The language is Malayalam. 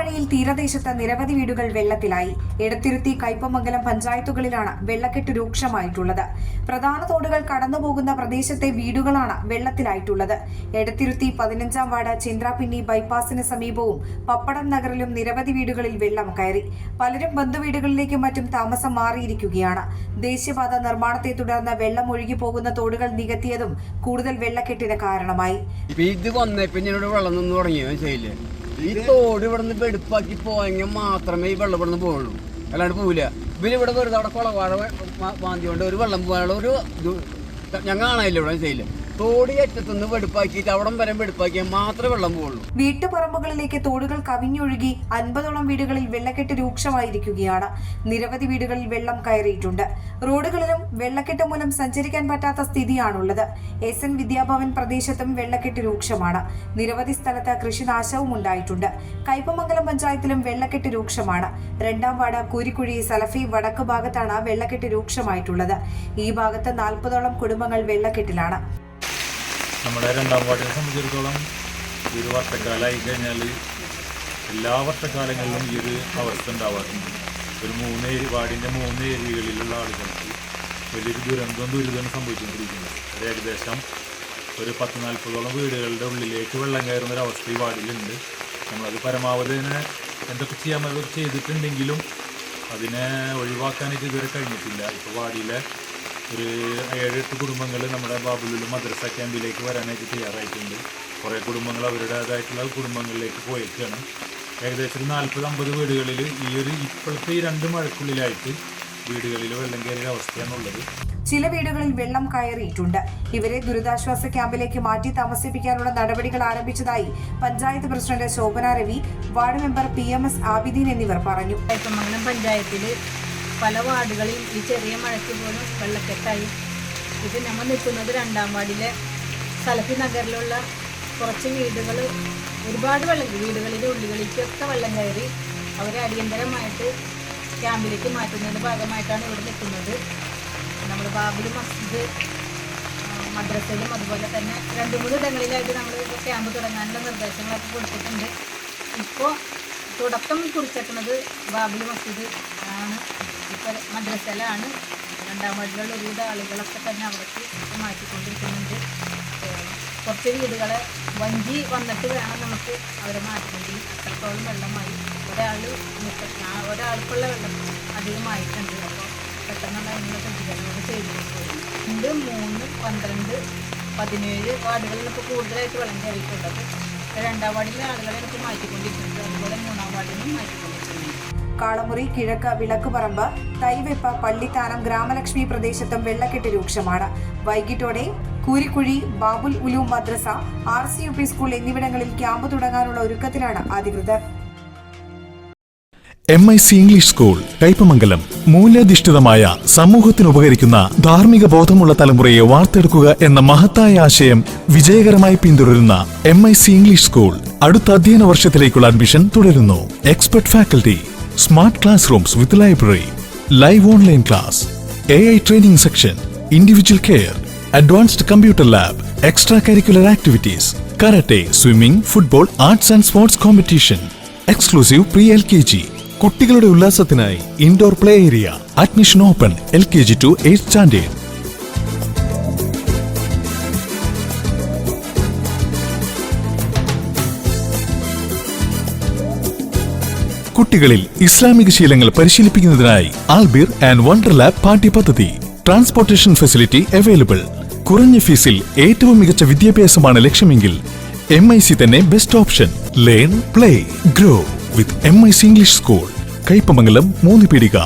മഴയിൽ തീരദേശത്ത് നിരവധി വീടുകൾ വെള്ളത്തിലായി. എടത്തിരുത്തി കയ്പമംഗലം പഞ്ചായത്തുകളിലാണ് വെള്ളക്കെട്ട് രൂക്ഷമായിട്ടുള്ളത്. പ്രധാന തോടുകൾ കടന്നുപോകുന്ന പ്രദേശത്തെ വീടുകളാണ് വെള്ളത്തിലായിട്ടുള്ളത്. എടത്തിരുത്തി പതിനഞ്ചാം വാർഡ് ചിന്ത്രാപിന്നി ബൈപ്പാസിന് സമീപവും പപ്പടം നഗറിലും നിരവധി വീടുകളിൽ വെള്ളം കയറി. പലരും ബന്ധുവീടുകളിലേക്കും മറ്റും താമസം മാറിയിരിക്കുകയാണ്. ദേശീയപാത നിർമ്മാണത്തെ തുടർന്ന് വെള്ളം ഒഴുകി പോകുന്ന തോടുകൾ നികത്തിയതും കൂടുതൽ വെള്ളക്കെട്ടിന് കാരണമായി. ഈ തോട് ഇവിടെ നിന്ന് വെടുപ്പാക്കി പോയെങ്കിൽ മാത്രമേ ഈ വെള്ളം ഇവിടെ നിന്ന് പോകുള്ളൂ അല്ലാണ്ട് പോവില്ല. ഇവർ ഇവിടെ വെറുതെ അവിടെ കുളവാഴ മാന്തിയോണ്ട് ഒരു വെള്ളം പോകാനുള്ള ഒരു ഞങ്ങൾ കാണാനില്ല ഇവിടെ മനസ്സിലായില്ലേ തോട് അറ്റത്തുനിന്ന് വെടുപ്പാക്കിയിട്ട് അവിടം വരെ വെടുപ്പാക്കിയാൽ മാത്രമേ വെള്ളം പോകുള്ളൂ വീട്ടുപറമ്പുകളിലേക്ക് തോടുകൾ കവിഞ്ഞൊഴുകി അൻപതോളം വീടുകളിൽ വെള്ളക്കെട്ട് രൂക്ഷമായിരിക്കുകയാണ്. നിരവധി വീടുകളിൽ വെള്ളം കയറിയിട്ടുണ്ട്. റോഡുകളിലും വെള്ളക്കെട്ട് മൂലം സഞ്ചരിക്കാൻ പറ്റാത്ത സ്ഥിതിയാണുള്ളത്. എസ് എൻ വിദ്യാഭവൻ പ്രദേശത്തും വെള്ളക്കെട്ട് രൂക്ഷമാണ്. നിരവധി സ്ഥലത്ത് കൃഷിനാശവും ഉണ്ടായിട്ടുണ്ട്. കൈപ്പമംഗലം പഞ്ചായത്തിലും വെള്ളക്കെട്ട് രൂക്ഷമാണ്. രണ്ടാം വാർഡ് കൂരിക്കുഴി സലഫി വടക്ക് ഭാഗത്താണ് വെള്ളക്കെട്ട് രൂക്ഷമായിട്ടുള്ളത്. ഈ ഭാഗത്ത് നാൽപ്പതോളം കുടുംബങ്ങൾ വെള്ളക്കെട്ടിലാണ്. നമ്മുടെ രണ്ടാം വാർഡിനെ സംബന്ധിച്ചിടത്തോളം ഈ ഒരു വർഷക്കാലമായി കഴിഞ്ഞാൽ എല്ലാ വർഷക്കാലങ്ങളിലും ഈ ഒരു അവസ്ഥ ഉണ്ടാവാറുണ്ട്. ഒരു മൂന്ന് വാർഡിന്റെ മൂന്ന് ഏരിയകളിലുള്ള ആളുകൾക്ക് വലിയൊരു ദുരന്തവും ദുരിതവും സംഭവിച്ചുകൊണ്ടിരിക്കുന്നത് അത് ഏകദേശം ഒരു പത്ത് നാൽപ്പതോളം വീടുകളുടെ ഉള്ളിലേക്ക് വെള്ളം കയറുന്ന ഒരു അവസ്ഥ ഈ വാർഡിലുണ്ട്. നമ്മളത് പരമാവധി തന്നെ എന്തൊക്കെ ചെയ്യാൻ ചെയ്തിട്ടുണ്ടെങ്കിലും അതിനെ ഒഴിവാക്കാനായിട്ട് ഇതുവരെ കഴിഞ്ഞിട്ടില്ല. ഇപ്പോൾ വാർഡിലെ ഒരു ഏഴെട്ട് കുടുംബങ്ങൾ നമ്മുടെ ബാബുലുൽ മദ്രസ ക്യാമ്പിലേക്ക് വരാനായിട്ട് തയ്യാറായിട്ടുണ്ട്. കുറേ കുടുംബങ്ങൾ അവരുടേതായിട്ടുള്ള കുടുംബങ്ങളിലേക്ക് പോയേക്കാണ്. ഏകദേശം ഒരു നാൽപ്പത് അമ്പത് വീടുകളിൽ ഈ ഒരു ഇപ്പോഴത്തെ ഈ രണ്ട് മഴക്കുള്ളിലായിട്ട് വീടുകളിൽ വെള്ളം കയറിയ അവസ്ഥയാണുള്ളത്. ചില വീടുകളിൽ വെള്ളം കയറിയിട്ടുണ്ട്. ഇവരെ ദുരിതാശ്വാസ ക്യാമ്പിലേക്ക് മാറ്റി താമസിപ്പിക്കാനുള്ള നടപടികൾ ആരംഭിച്ചതായി panchayat president Shobhana Ravi ward member P M S Abideen എന്നിവർ പറഞ്ഞു. പഞ്ചായത്തിൽ പല വാർഡുകളിൽ ഈ ചെറിയ മഴയ്ക്ക് പോലും വെള്ളക്കെട്ടായി. ഇത് നമ്മൾ നിൽക്കുന്നത് രണ്ടാം വാർഡിലെ സലഫി നഗറിലുള്ള കുറച്ച് വീടുകൾ ഒരുപാട് വെള്ളം വീടുകളിലെ ഉള്ളികളിലേക്കൊക്കെ വെള്ളം കയറി അവരെ അടിയന്തരമായിട്ട് ക്യാമ്പിലേക്ക് മാറ്റുന്നതിന്റെ ഭാഗമായിട്ടാണ് ഇവിടെ നിൽക്കുന്നത്. നമ്മൾ ബാബുൽ മസ്ജിദ് മദ്രസയിലും അതുപോലെ തന്നെ രണ്ട് മൂന്ന് ഇടങ്ങളിലായിട്ട് നമ്മൾ ക്യാമ്പ് തുടങ്ങാനുള്ള നിർദ്ദേശങ്ങളൊക്കെ കൊടുത്തിട്ടുണ്ട്. ഇപ്പോൾ തുടക്കം കുറിച്ചേക്കുന്നത് ബാബുൽ മസ്ജിദ് ആണ്. ഇപ്പോൾ മദ്രസയിലാണ്. രണ്ടാം വാർഡിലുള്ള ഒരുവിധ ആളുകളൊക്കെ തന്നെ ഇപ്പോൾ മാറ്റിക്കൊണ്ടിരിക്കുന്നുണ്ട്. കുറച്ച് വീടുകളെ വഞ്ചി വന്നിട്ട് വേണം നമുക്ക് അവരെ മാറ്റണമെങ്കിൽ അത്രത്തോളം വെള്ളമായി. ഒരാൾ ഒരാൾക്കുള്ള വെള്ളം അധികമായിട്ടുണ്ട്. അപ്പോൾ പെട്ടെന്നുള്ള അതിനുള്ള സജ്ജീകരണങ്ങൾ ചെയ്തിട്ടുണ്ട്. രണ്ട് മൂന്ന് പന്ത്രണ്ട് പതിനേഴ് വാർഡുകളിൽ ഇപ്പോൾ കൂടുതലായിട്ട് വെള്ളം കയറിയിട്ടുള്ളത് രണ്ടാം വാർഡിലെ ആളുകളെ നമുക്ക് മാറ്റിക്കൊണ്ടിരിക്കുന്നുണ്ട്. അതുപോലെ മൂന്നാം വാർഡിനും മാറ്റിക്കൊണ്ടിരിക്കുന്നുണ്ട് കാളമുറി കിഴക്ക് വിളക്കുപറമ്പ് തൈവെപ്പ് പള്ളിത്താനം ഗ്രാമലക്ഷ്മി പ്രദേശത്തും വെള്ളക്കെട്ട് രൂക്ഷമാണ്. വൈകിട്ടോടെ Koorikkuzhi Babul Ulu Madrasa R C U P school എന്നിവിടങ്ങളിൽ ക്യാമ്പ് തുടങ്ങാനുള്ള ഒരുക്കത്തിലാണ് അധികൃതർ. M I C English school Kaipamangalam മൂല്യാധിഷ്ഠിതമായ സമൂഹത്തിന് ഉപകരിക്കുന്ന ധാർമ്മിക ബോധമുള്ള തലമുറയെ വാർത്തെടുക്കുക എന്ന മഹത്തായ ആശയം വിജയകരമായി പിന്തുടരുന്ന M I C English school അടുത്ത അധ്യയന വർഷത്തിലേക്കുള്ള അഡ്മിഷൻ തുടരുന്നു. Expert faculty smart class rooms with library live online class A I training section individual care advanced computer lab extra curricular activities karate swimming football arts and sports competition exclusive pre L K G കുട്ടികളുടെ ഉല്ലാസത്തിനായി indoor play area admission open L K G to eight standard കുട്ടികളിൽ ഇസ്ലാമിക ശീലങ്ങൾ പരിശീലിപ്പിക്കുന്നതിനായി ആൽബിർ ആൻഡ് വണ്ടർ ലാബ് പാഠ്യപദ്ധതി. Transportation facility available. കുറഞ്ഞ ഫീസിൽ ഏറ്റവും മികച്ച വിദ്യാഭ്യാസമാണ് ലക്ഷ്യമെങ്കിൽ എം ഐ സി തന്നെ best option learn play grow with M I C English school Kaipamangalam Moonnu Peedika.